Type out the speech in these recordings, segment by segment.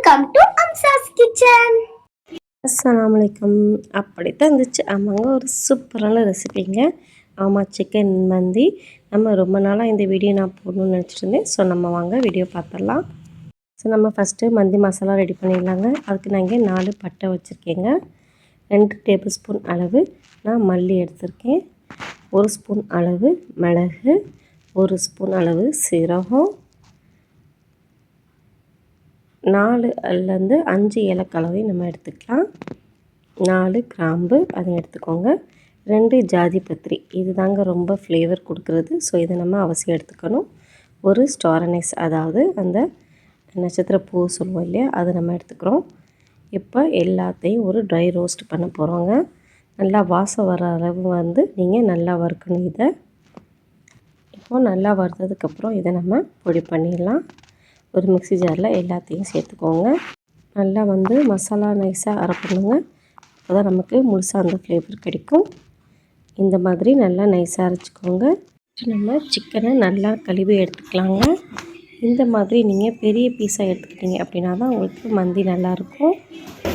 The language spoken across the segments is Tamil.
வெல்கம் டு அம்சாஸ் கிச்சன் அஸ்லாம் வலைக்கம் அப்படி தான் இருந்துச்சு. ஆமாங்க ஒரு சூப்பரான ரெசிபிங்க ஆமாம் சிக்கன் மந்தி. நம்ம ரொம்ப நாளாக இந்த வீடியோ நான் போடணும்னு நினச்சிட்டு இருந்தேன். ஸோ நம்ம வாங்க வீடியோ பார்த்துடலாம். ஸோ நம்ம ஃபஸ்ட்டு மந்தி மசாலா ரெடி பண்ணிடலாங்க. அதுக்கு நான் இங்கே நாலு பட்டை வச்சுருக்கேங்க. ரெண்டு டேபிள் ஸ்பூன் அளவு நான் மல்லி எடுத்திருக்கேன். ஒரு ஸ்பூன் அளவு மிளகு. ஒரு ஸ்பூன் அளவு சீரகம். நாலு அதுலேருந்து அஞ்சு ஏலக்கலவை நம்ம எடுத்துக்கலாம். நாலு கிராம்பு அதை எடுத்துக்கோங்க. ரெண்டு ஜாதி பத்திரி. இது தாங்க ரொம்ப ஃப்ளேவர் கொடுக்குறது. ஸோ இதை நம்ம அவசியம் எடுத்துக்கணும். ஒரு ஸ்டாரனைஸ் அதாவது அந்த நட்சத்திர பூ சொல்லுவோம் இல்லையா அதை நம்ம எடுத்துக்கிறோம். இப்போ எல்லாத்தையும் ஒரு ட்ரை ரோஸ்ட் பண்ண போகிறோங்க நல்லா வாசம் வர அளவு வந்து நீங்கள் நல்லா வறுக்கணும் இதை. இப்போது நல்லா வறுத்ததுக்கப்புறம் இதை நம்ம பொடி பண்ணிடலாம். ஒரு மிக்ஸி ஜாரில் எல்லாத்தையும் சேர்த்துக்கோங்க. நல்லா வந்து மசாலா நைஸாக அரைப்பணுங்க அப்போ தான் நமக்கு முழுசாக அந்த ஃப்ளேவர் கிடைக்கும். இந்த மாதிரி நல்லா நைஸாக அரைச்சிக்கோங்க. நம்ம சிக்கனை நல்லா கழுவி எடுத்துக்கலாங்க. இந்த மாதிரி நீங்கள் பெரிய பீஸாக எடுத்துக்கிட்டீங்க அப்படின்னா தான் உங்களுக்கு மந்தி நல்லாயிருக்கும்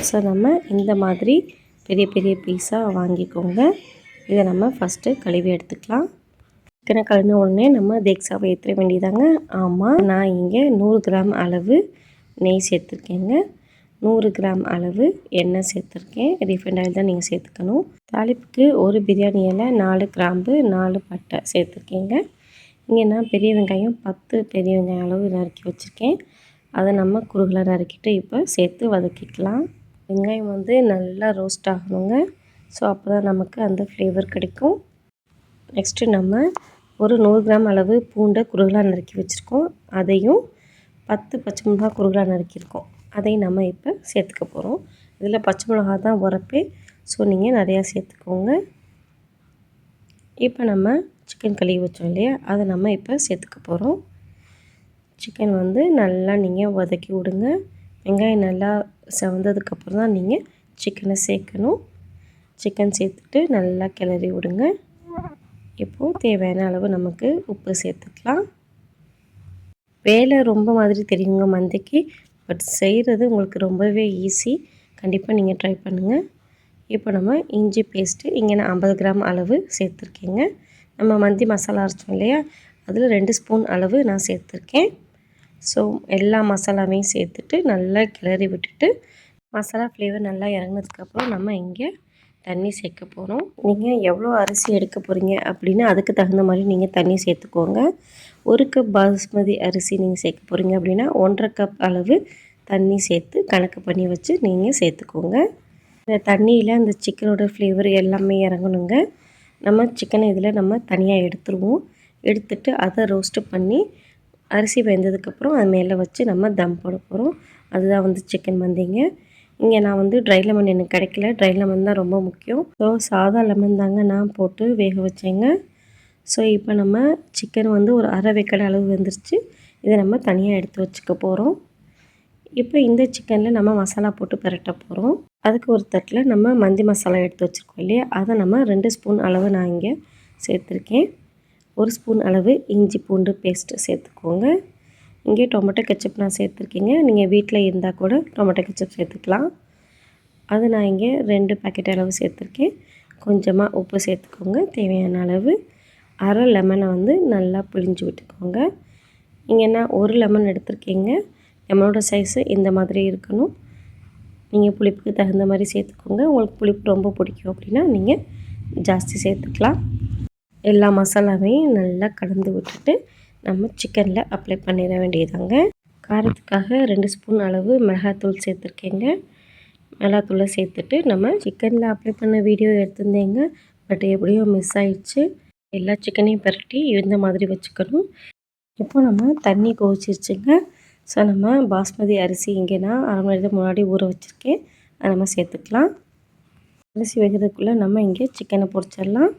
ஸோ நம்ம இந்த மாதிரி பெரிய பெரிய பீஸாக வாங்கிக்கோங்க. இதை நம்ம ஃபஸ்ட்டு கழுவி எடுத்துக்கலாம். சிக்கனை கலந்த உடனே நம்ம தேக்ஸாவை ஏற்ற வேண்டியதாங்க. ஆமாம் நான் இங்கே நூறு கிராம் அளவு நெய் சேர்த்துருக்கேங்க. நூறு கிராம் அளவு எண்ணெய் சேர்த்துருக்கேன். ரீஃபைண்ட் ஆயில் தான் நீங்கள் சேர்த்துக்கணும். தாளிப்புக்கு ஒரு பிரியாணி இலை நாலு கிராம்பு நாலு பட்டை சேர்த்துருக்கேங்க. இங்கே நான் பெரிய வெங்காயம் பத்து பெரிய வெங்காயம் அளவு நறுக்கி வச்சுருக்கேன். அதை நம்ம குறுகலாக நறுக்கிட்டு இப்போ சேர்த்து வதக்கிக்கலாம். வெங்காயம் வந்து நல்லா ரோஸ்ட் ஆகணுங்க. ஸோ அப்போ தான் நமக்கு அந்த ஃப்ளேவர் கிடைக்கும். நெக்ஸ்ட்டு நம்ம ஒரு நூறு கிராம் அளவு பூண்டை குறுகலாக நறுக்கி வச்சுருக்கோம். அதையும் பத்து பச்சை மிளகா குறுகலாக நறுக்கியிருக்கோம். அதையும் நம்ம இப்போ சேர்த்துக்க போகிறோம் இதில் பச்சை மிளகா தான் உரப்பே. ஸோ நீங்கள் நிறையா சேர்த்துக்கோங்க. இப்போ நம்ம சிக்கன் கழுவி வச்சோம் இல்லையா? அதை நம்ம இப்போ சேர்த்துக்க போகிறோம் சிக்கன் வந்து நல்லா நீங்கள் வதக்கி விடுங்க. வெங்காயம் நல்லா செவந்ததுக்கப்புறம் தான் நீங்கள் சிக்கனை சேர்க்கணும். சிக்கன் சேர்த்துட்டு நல்லா கிளறி விடுங்க. இப்போது தேவையான அளவு நமக்கு உப்பு சேர்த்துக்கலாம். வேலை ரொம்ப மாதிரி தெரியுங்க மந்தைக்கு பட் செய்கிறது உங்களுக்கு ரொம்பவே ஈஸி கண்டிப்பாக நீங்கள் ட்ரை பண்ணுங்கள் இப்போ நம்ம இஞ்சி பேஸ்ட்டு இங்கே நான் ஐம்பது கிராம் அளவு சேர்த்துருக்கேங்க. நம்ம மந்தி மசாலா அரைச்சோம் இல்லையா? அதில் ரெண்டு ஸ்பூன் அளவு நான் சேர்த்துருக்கேன். ஸோ எல்லா மசாலாவையும் சேர்த்துட்டு நல்லா கிளறி விட்டுட்டு மசாலா ஃப்ளேவர் நல்லா இறங்கினதுக்கப்புறம் நம்ம இங்கே தண்ணி சேர்க்க போகிறோம் நீங்கள் எவ்வளோ அரிசி எடுக்க போகிறீங்க அப்படின்னு அதுக்கு தகுந்த மாதிரி நீங்கள் தண்ணி சேர்த்துக்கோங்க. ஒரு கப் பாஸ்மதி அரிசி நீங்கள் சேர்க்க போகிறீங்க அப்படின்னா ஒன்றரை கப் அளவு தண்ணி சேர்த்து கணக்கு பண்ணி வச்சு நீங்கள் சேர்த்துக்கோங்க. இந்த தண்ணியில் அந்த சிக்கனோட ஃப்ளேவர் எல்லாமே இறங்கணுங்க. நம்ம சிக்கனை இதில் நம்ம தனியாக எடுத்துருவோம். எடுத்துட்டு அதை ரோஸ்ட்டு பண்ணி அரிசி வெந்ததுக்கப்புறம் அது மேலே வச்சு நம்ம தம் போட போகிறோம் அதுதான் வந்து சிக்கன் மந்திங்க. இங்கே நான் வந்து ட்ரை லெமன் எனக்கு கிடைக்கல. ட்ரை லெமன் தான் ரொம்ப முக்கியம். ஸோ சாதா லெமன் தாங்க நான் போட்டு வேக வச்சேங்க. ஸோ இப்போ நம்ம சிக்கன் வந்து ஒரு அரை வேக்கடை அளவு வந்துருச்சு. இதை நம்ம தனியாக எடுத்து வச்சுக்க போகிறோம் இப்போ இந்த சிக்கனில் நம்ம மசாலா போட்டு பரட்ட போகிறோம் அதுக்கு ஒரு தட்டில் நம்ம மந்தி மசாலா எடுத்து வச்சுருக்கோம் இல்லையா? அதை நம்ம ரெண்டு ஸ்பூன் அளவு நான் இங்கே சேர்த்துருக்கேன். ஒரு ஸ்பூன் அளவு இஞ்சி பூண்டு பேஸ்ட்டு சேர்த்துக்கோங்க. இங்கே டொமேட்டோ கெச்சப் நான் சேர்த்துருக்கீங்க. நீங்கள் வீட்டில் இருந்தால் கூட டொமேட்டோ கெச்சப் சேர்த்துக்கலாம். அது நான் இங்கே ரெண்டு பேக்கெட் அளவு சேர்த்துருக்கேன். கொஞ்சமாக உப்பு சேர்த்துக்கோங்க. தேவையான அளவு. அரை லெமனை வந்து நல்லா புளிஞ்சு விட்டுக்கோங்க. இங்கே நான் ஒரு லெமன் எடுத்திருக்கீங்க. லெமனோட சைஸு இந்த மாதிரி இருக்கணும். நீங்கள் புளிப்புக்கு தகுந்த மாதிரி சேர்த்துக்கோங்க. உங்களுக்கு புளிப்பு ரொம்ப பிடிக்கும் அப்படின்னா நீங்கள் ஜாஸ்தி சேர்த்துக்கலாம். எல்லா மசாலாவையும் நல்லா கலந்து விட்டுட்டு நம்ம சிக்கனில் அப்ளை பண்ணிட வேண்டியதாங்க. காரத்துக்காக ரெண்டு ஸ்பூன் அளவு மிளகாத்தூள் சேர்த்துருக்கேங்க. மிளகாத்தூளை சேர்த்துட்டு நம்ம சிக்கனில் அப்ளை பண்ண வீடியோ எடுத்திருந்தேங்க. பட் எப்படியோ மிஸ் ஆயிடுச்சு. எல்லா சிக்கனையும் பரட்டி இந்த மாதிரி வச்சுக்கணும். இப்போ நம்ம தண்ணி கொதிச்சிருச்சுங்க ஸோ நம்ம பாஸ்மதி அரிசி இங்கே நான் அரை மணி நேரத்துக்கு முன்னாடி ஊற வச்சுருக்கேன். அதை நம்ம சேர்த்துக்கலாம். அரிசி வைக்கிறதுக்குள்ளே நம்ம இங்கே சிக்கனை பொரிச்சிடலாம்.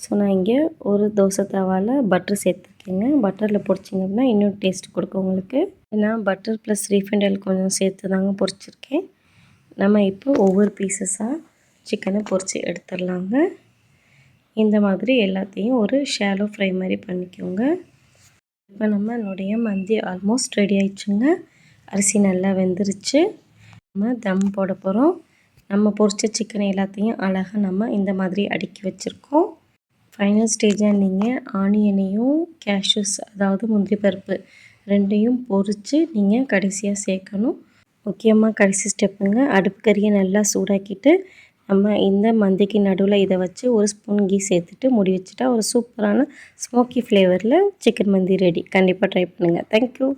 ஸோ நான் இங்கே ஒரு தோசை தவாவில் பட்டர் சேர்த்துருக்கேங்க பட்டரில் பொரிச்சிங்க அப்படின்னா இன்னும் டேஸ்ட் கொடுக்கும் உங்களுக்கு. ஏன்னா பட்டர் ப்ளஸ் ரீஃபைண்ட் ஆயில் கொஞ்சம் சேர்த்து தாங்க பொரிச்சிருக்கேன். நம்ம இப்போ ஒவ்வொரு பீசஸாக சிக்கனை பொரித்து எடுத்துடலாங்க. இந்த மாதிரி எல்லாத்தையும் ஒரு ஷேலோ ஃப்ரை மாதிரி பண்ணிக்கோங்க. இப்போ நம்மளுடைய மந்தி ஆல்மோஸ்ட் ரெடி ஆயிடுச்சுங்க. அரிசி நல்லா வெந்துருச்சு. நம்ம தம் போட போகிறோம் நம்ம பொரிச்ச சிக்கன் எல்லாத்தையும் அழகாக நம்ம இந்த மாதிரி அடுக்கி வச்சுருக்கோம். ஃபைனல் ஸ்டேஜாக நீங்கள் ஆனியனையும் கேஷ்யூஸ் அதாவது முந்திரி பருப்பு ரெண்டையும் பொரித்து நீங்கள் கடைசியாக சேர்க்கணும். முக்கியமாக கடைசி ஸ்டெப்புங்க அடுப்பு கறியை நல்லா சூடாக்கிட்டு நம்ம இந்த மந்திக்கு நடுவில் இதை வச்சு ஒரு ஸ்பூன் கீ சேர்த்துட்டு முடி வச்சுட்டா ஒரு சூப்பரான ஸ்மோக்கி ஃப்ளேவரில் சிக்கன் மந்தி ரெடி கண்டிப்பாக ட்ரை பண்ணுங்கள் தேங்க்யூ